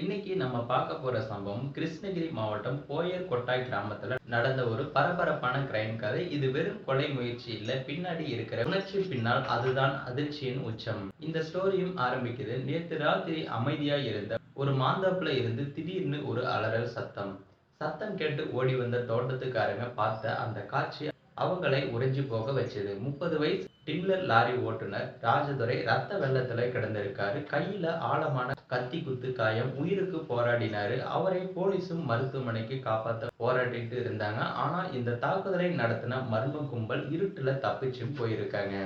இன்னைக்கு நம்ம பார்க்க போற சம்பவம் கிருஷ்ணகிரி மாவட்டம் போயர் கொட்டாய் கிராமத்துல நடந்த ஒரு பரபரப்பான கிரைம் கதை. இது வெறும் கொலை முயற்சி இல்ல பின்னாடி இருக்கிற உணர்ச்சி பின்னால் அதுதான் அதிர்ச்சியின் உச்சம். இந்த ஸ்டோரியும் ஆரம்பிக்குது. நேத்து ராத்திரி அமைதியா இருந்த ஒரு மாந்தாப்புல இருந்து திடீர்னு ஒரு அலறல் சத்தம். சத்தம் கேட்டு ஓடி வந்த தோட்டத்துக்காரங்க பார்த்த அந்த காட்சி அவங்களை உறைஞ்சி போக வச்சது. முப்பது வயசு டில்லர் லாரி ஓட்டுநர் ராஜதுரை ரத்த வெள்ளத்துல கிடந்திருக்காரு. கையில ஆழமான கத்தி குத்து காயம் உயிருக்கு போராடினாரு. அவரை போலீஸும் மருத்துவமனைக்கு காப்பாத்த போராடிட்டு இருந்தாங்க. ஆனா இந்த தாக்குதலை நடத்தின மர்ம கும்பல் இருட்டுல தப்பிச்சும் போயிருக்காங்க.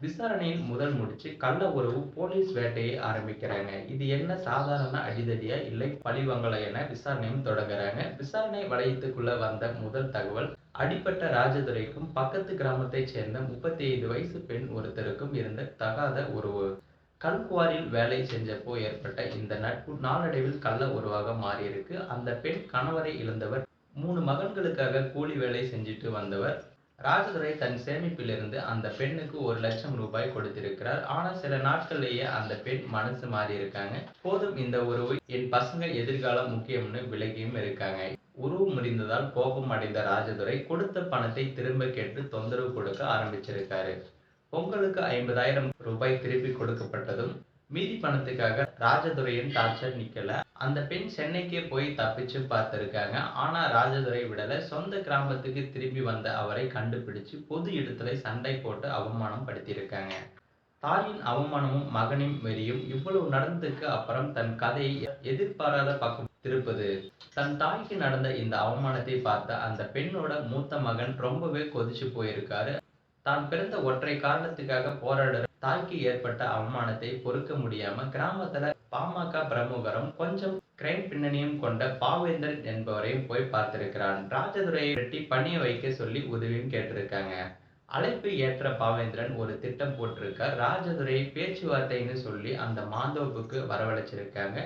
விசாரணையின் முதல் முடிச்சு கள்ள உறவு போலீஸ் வேட்டையை ஆரம்பிக்கிறாங்க. இது என்ன சாதாரண அடிதடியா இல்லை பழிவாங்கல என விசாரணையும் தொடங்குறாங்க. விசாரணை வளையத்துக்குள்ள வந்த முதல் தகவல் அடிப்பட்ட ராஜதுரைக்கும் பக்கத்து கிராமத்தைச் சேர்ந்த முப்பத்தி ஐந்து வயசு பெண் ஒருத்தருக்கும் இருந்த தகாத உறவு. கல்குவாரில் வேலை செஞ்சப்போ ஏற்பட்ட இந்த நட்பு நாளடைவில் கள்ள உறவாக மாறியிருக்கு. அந்த பெண் கணவரை இழந்தவர் மூணு மகன்களுக்காக கூலி வேலை செஞ்சுட்டு வந்தவர். ராஜதுரை தன் சேமிப்பிலிருந்து அந்த பெண்ணுக்கு ஒரு லட்சம் ரூபாய் கொடுத்திருக்கிறார். ஆனால் சில நாட்கள்லேயே அந்த பெண் மனசு மாறி இருக்காங்க போதும் இந்த உறவு என் பசங்க எதிர்காலம் முக்கியம்னு விலகியும் இருக்காங்க. உறவு முடிந்ததால் கோபம் அடைந்த ராஜதுரை கொடுத்த பணத்தை திரும்ப கேட்டு தொந்தரவு கொடுக்க ஆரம்பிச்சிருக்காரு. பொங்கலுக்கு ஐம்பதாயிரம் ரூபாய் திருப்பி கொடுக்கப்பட்டதும் மீதி பணத்துக்காக ராஜதுரையின் டார்ச்சர் நிக்கல. அந்த பெண் சென்னைக்கே போய் தப்பிச்சு பார்த்திருக்காங்க. ஆனா ராஜதுரை விடல. சொந்த கிராமத்துக்கு திரும்பி வந்த அவரை கண்டுபிடிச்சு பொது இடத்துல சண்டை போட்டு அவமானம் படுத்தியிருக்காங்க தாயின் அவமானமும் மகனின் வெறியும் இவ்வளவு நடந்ததுக்கு அப்புறம் தன் கதையை எதிர்பாராத பக்கம் திருப்பது. தன் தாய்க்கு நடந்த இந்த அவமானத்தை பார்த்த அந்த பெண்ணோட மூத்த மகன் ரொம்பவே கொதிச்சு போயிருக்காரு. தான் பிறந்த ஒற்றை காரணத்துக்காக போராடுற தாய்க்கு ஏற்பட்ட அவமானத்தை பொறுக்க முடியாம கிராமத்துல பாமக பிரமுகரும் கொஞ்சம் கிரைம் பின்னணியும் கொண்ட பாவேந்தர் என்பவரையும் போய் பார்த்திருக்கிறான். ராஜதுரையை வெட்டி பணிய வைக்க சொல்லி உதவியும் கேட்டிருக்காங்க. அழைப்பு ஏற்ற பாவேந்திரன் ஒரு திட்டம் போட்டிருக்க ராஜதுரையை பேச்சுவார்த்தைன்னு சொல்லி அந்த மாந்தோப்புக்கு வரவழைச்சிருக்காங்க.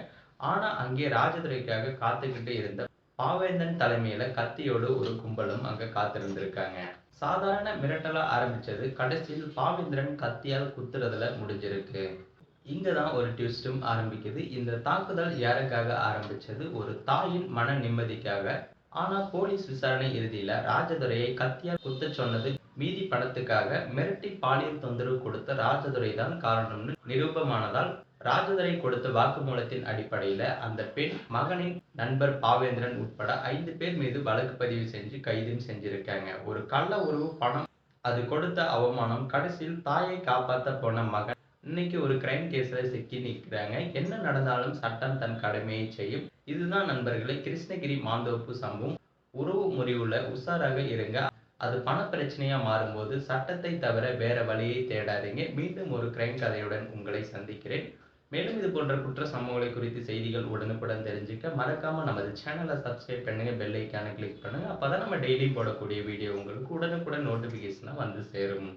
ஆனா அங்கே ராஜதுரைக்காக காத்துக்கிட்டு இருந்த பாவேந்தன் தலைமையில கத்தியோடு ஒரு கும்பலும் அங்க காத்திருந்திருக்காங்க. சாதாரண மிரட்டலா ஆரம்பிச்சது கடைசியில் பாவேந்திரன் கத்தியால் குத்துறதுல முடிஞ்சிருக்கு. இங்கதான் ஒரு ட்விஸ்டும் ஆரம்பிக்குது. இந்த தாக்குதல் யாருக்காக ஆரம்பிச்சது? ஒரு தாயின் மன நிம்மதிக்காக. ஆனா போலீஸ் விசாரணை இறுதியில ராஜதுரையை கத்தியால் குத்த சொன்னது மீதி பணத்துக்காக மிரட்டி பாலியல் தொந்தரவு கொடுத்த ராஜதுரை தான் காரணம்னு நிரூபமானதால் ராஜதுரை கொடுத்த வாக்குமூலத்தின் அடிப்படையில அந்த பெண் மகனின் நண்பர் பாவேந்திரன் உட்பட ஐந்து பேர் மீது வழக்கு பதிவு செஞ்சு கைதும் செஞ்சிருக்காங்க. ஒரு கள்ள உறவு பணம் அது கொடுத்த அவமானம் கடைசியில் தாயை காப்பாத்த போன மகன். இன்னைக்கு ஒரு கிரைம் கேஸ்ல சிக்கி நிற்கிறாங்க என்ன நடந்தாலும் சட்டம் தன் கடமையை செய்யும். இதுதான் நண்பர்களை கிருஷ்ணகிரி மாந்தோப்பு சம்பவம். உறவு முறிவுல உஷாராக இருங்க. அது பண பிரச்சனையா மாறும்போது சட்டத்தை தவிர வேற வழியை தேடாதீங்க. மீண்டும் ஒரு கிரைம் கதையுடன் உங்களை சந்திக்கிறேன். மேலும் இது போன்ற குற்ற சம்பவங்களை குறித்து செய்திகள் உடனுக்குடன் தெரிஞ்சுக்க மறக்காம நமது சேனலை சப்ஸ்கிரைப் பண்ணுங்க பெல் ஐக்கானை கிளிக் பண்ணுங்க. அப்பதான் நம்ம டெய்லி போடக்கூடிய வீடியோ உங்களுக்கு உடனுக்குடன் நோட்டிபிகேஷனா வந்து சேரும்.